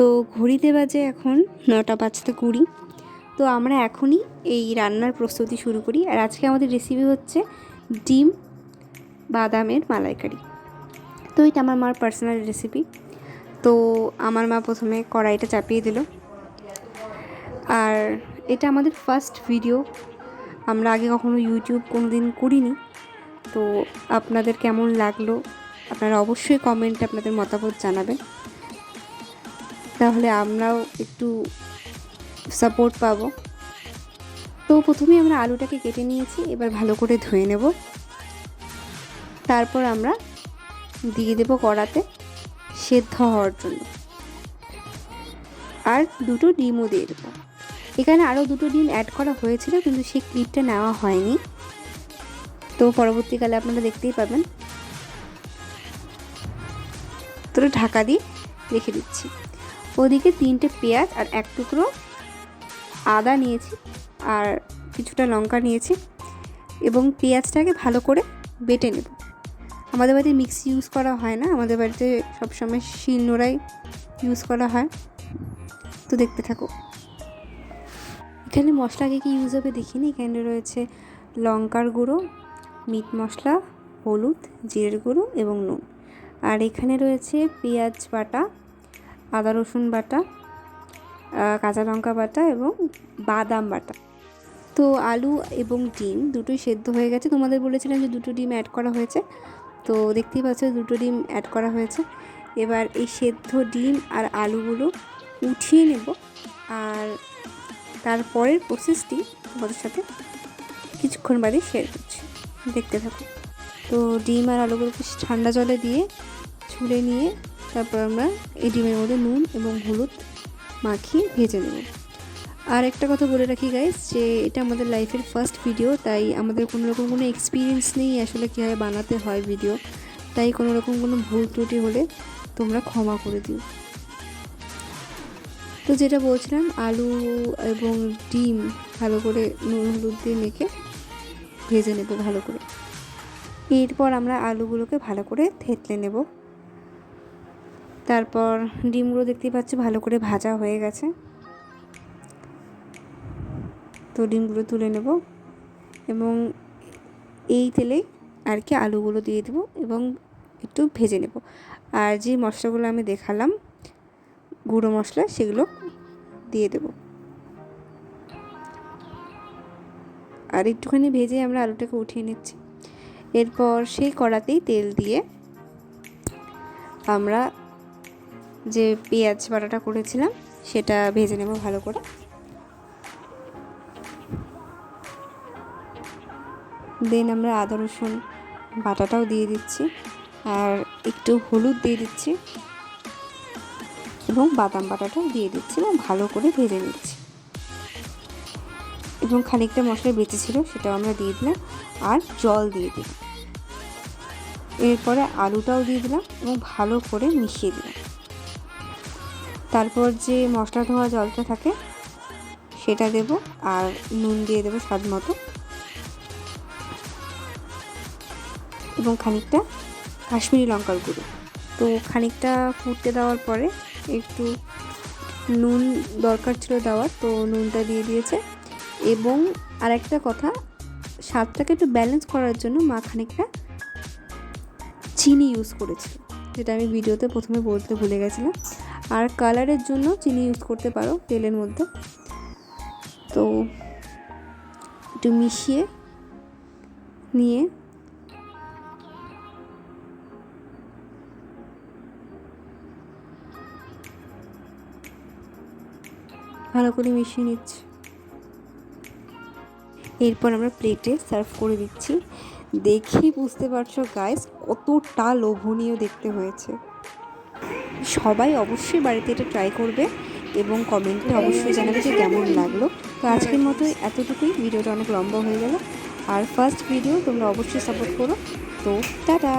তো ঘড়িতে বাজে এখন নটা বাজতে কুড়ি। তো আমরা এখনই এই রান্নার প্রস্তুতি শুরু করি। আর আজকে আমাদের রেসিপি হচ্ছে ডিম বাদামের মালাইকারি। তো এটা আমার মার পার্সোনাল রেসিপি তো আমার মা প্রথমে কড়াইটা চাপিয়ে দিল। আর এটা আমাদের ফার্স্ট ভিডিও আমরা আগে কখনো ইউটিউব কোনো দিন করিনি। তো আপনাদের কেমন লাগল? আপনারা অবশ্যই কমেন্টে আপনাদের মতামত জানাবেন। তাহলে আমরাও একটু সাপোর্ট পাবো। তো প্রথমে আমরা আলুটাকে কেটে নিয়েছি, এবার ভালো করে ধুয়ে নেব। তারপর আমরা দিয়ে দেবো কড়াতে সেদ্ধ হওয়ার জন্য। আর দুটো ডিমও দিয়ে দেবো। এখানে আরও দুটো ডিম অ্যাড করা হয়েছিল, কিন্তু সেই ক্লিপটা নেওয়া হয়নি। তো পরবর্তীকালে আপনারা দেখতেই পাবেন। তো ঢাকা দিয়ে রেখে দিচ্ছি। ওদিকে তিনটে পেঁয়াজ আর এক টুকরো আদা নিয়েছি আর কিছুটা লঙ্কা নিয়েছি এবং পেঁয়াজটাকে ভালো করে বেটে নেব। আমাদের বাড়িতে মিক্সি ইউজ করা হয় না, আমাদের বাড়িতে সবসময় শিল নোড়াই ইউজ করা হয়। তো দেখতে থাকো। এখানে মশলাকে কি ইউজ হবে দেখিনি, এখানে রয়েছে লঙ্কার গুঁড়ো, মিট মশলা, হলুদ, জিরের গুঁড়ো এবং নুন। আর এখানে রয়েছে পেঁয়াজ বাটা আদা রসুন বাটা কাঁচা লঙ্কা বাটা এবং বাদাম বাটা। তো আলু এবং ডিম দুটোই সেদ্ধ হয়ে গেছে। তোমাদের বলেছিলাম যে দুটো ডিম অ্যাড করা হয়েছে। তো দেখতেই পাচ্ছ দুটো ডিম অ্যাড করা হয়েছে। এবার এই সেদ্ধ ডিম আর আলুগুলো উঠিয়ে নেব। আর তারপরের প্রসেসটি তোমাদের সাথে কিছুক্ষণ বাদে শেয়ার করছি। দেখতে থাকো। তো ডিম আর আলুগুলোকে ঠান্ডা জলে দিয়ে ছুলে নিয়ে তারপর আমরা এই ডিমের মধ্যে নুন এবং হলুদ মাখিয়ে ভেজে নেব। আর একটা কথা বলে রাখি গাইস যে এটা আমাদের লাইফের ফার্স্ট ভিডিও তাই আমাদের কোনো রকম কোনো এক্সপিরিয়েন্স নেই আসলে কীভাবে বানাতে হয় ভিডিও তাই কোনো রকম কোনো ভুল ত্রুটি হলে তোমরা ক্ষমা করে দিও। তো যেটা বলছিলাম, আলু এবং ডিম ভালো করে নুন হলুদ দিয়ে মেখে ভেজে নেব ভালো করে। এরপর আমরা আলুগুলোকে ভালো করে থেতলে নেব। তারপর ডিমগুলো দেখতেই পাচ্ছি ভালো করে ভাজা হয়ে গেছে। তো ডিমগুলো তুলে নেব এবং এই তেলে আর কি আলুগুলো দিয়ে দেবো এবং একটু ভেজে নেব। আর যে মশলাগুলো আমি দেখালাম, গুঁড়ো মশলা, সেগুলো দিয়ে দেব। আর একটুখানি ভেজে আমরা আলুটাকে উঠিয়ে নিচ্ছি। এরপর সেই কড়াতেই তেল দিয়ে আমরা যে পেঁয়াজ বাটাটা করেছিলাম, সেটা ভেজে নেব ভালো করে। দেন আমরা আদা, রসুন বাটাটাও দিয়ে দিচ্ছি, আর একটু হলুদ দিয়ে দিচ্ছি এবং বাদাম বাটাটাও দিয়ে দিচ্ছি এবং ভালো করে ভেজে নিচ্ছি। এবং খানিকটা মশলা বেঁচে ছিল, সেটাও আমরা দিয়ে দিলাম, আর জল দিয়ে দিলাম। এরপরে আলুটাও দিয়ে দিলাম এবং ভালো করে মিশিয়ে দিলাম। তারপর যে মশলা ধোয়া জলটা থাকে, সেটা দেব আর নুন দিয়ে দেবো স্বাদ মতো। এবং খানিকটা কাশ্মীরি লঙ্কার গুঁড়ো। তো খানিকটা ফুটতে দেওয়ার পরে একটু নুন দরকার ছিল দেওয়ার, তো নুনটা দিয়ে দিয়েছে। এবং আর একটা কথা, স্বাদটাকে একটু ব্যালেন্স করার জন্য মা খানিকটা চিনি ইউজ করেছিল। যেটা আমি ভিডিওতে প্রথমে বলতে ভুলে গেছিলাম। আর কালারের জন্য চিনি ইউজ করতে পারো তেলের মধ্যে। তো একটু মিশিয়ে নিয়ে ভালো করে মিশিয়ে নিচ্ছি। এরপর আমরা প্লেটে সার্ভ করে দিচ্ছি। দেখেই বুঝতে পারছ গাইস কতটা লোভনীয় দেখতে হয়েছে। সবাই অবশ্যই বাড়িতে এটা ট্রাই করবে এবং কমেন্টে অবশ্যই জানাবে যে কেমন লাগল। তো আজকের মতো এতটুকুই, ভিডিওটা অনেক লম্বা হয়ে গেল। আর ফার্স্ট ভিডিও তোমরা অবশ্যই সাপোর্ট করো। তো টাটা!